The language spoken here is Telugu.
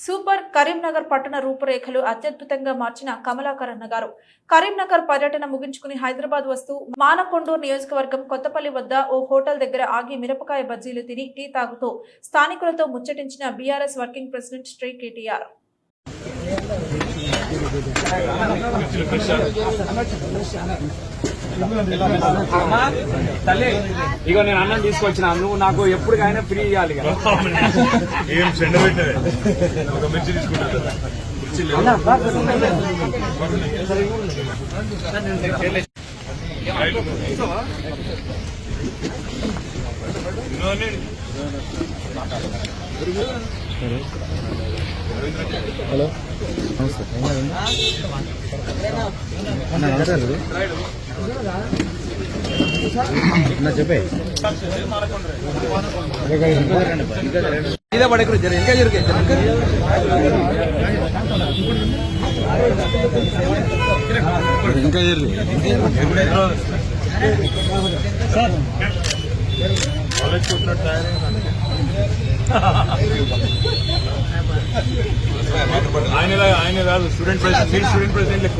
సూపర్ కరీంనగర్ పట్టణ రూపురేఖలు అత్యద్భుతంగా మార్చిన కమలాకర్ గారు. కరీంనగర్ పర్యటన ముగించుకుని హైదరాబాద్ వస్తూ మానకొండూరు నియోజకవర్గం కొత్తపల్లి వద్ద ఓ హోటల్ దగ్గర ఆగి మిరపకాయ బజ్జీలు తిని టీ తాగుతూ స్థానికులతో ముచ్చటించిన BRS working president Shri KTR. తల్లి ఇగో నేను అన్నం తీసుకొచ్చిన. నువ్వు నాకు ఎప్పటికైనా ఫ్రీ ఇవ్వాలి కదా. ఏం చెండ పెట్టే ఒక మిర్చి తీసుకుంటారు మిర్చి లేవు. రైలు. ఇదిగోండి. ఇదే పడకు జర ఇంకా జరుగు ఇంకా తయారైంది. ఆయన ఆయన కాదు స్టూడెంట్ ప్రెసిడెంట్ మీరు స్టూడెంట్ ప్రెసిడెంట్ లెక్క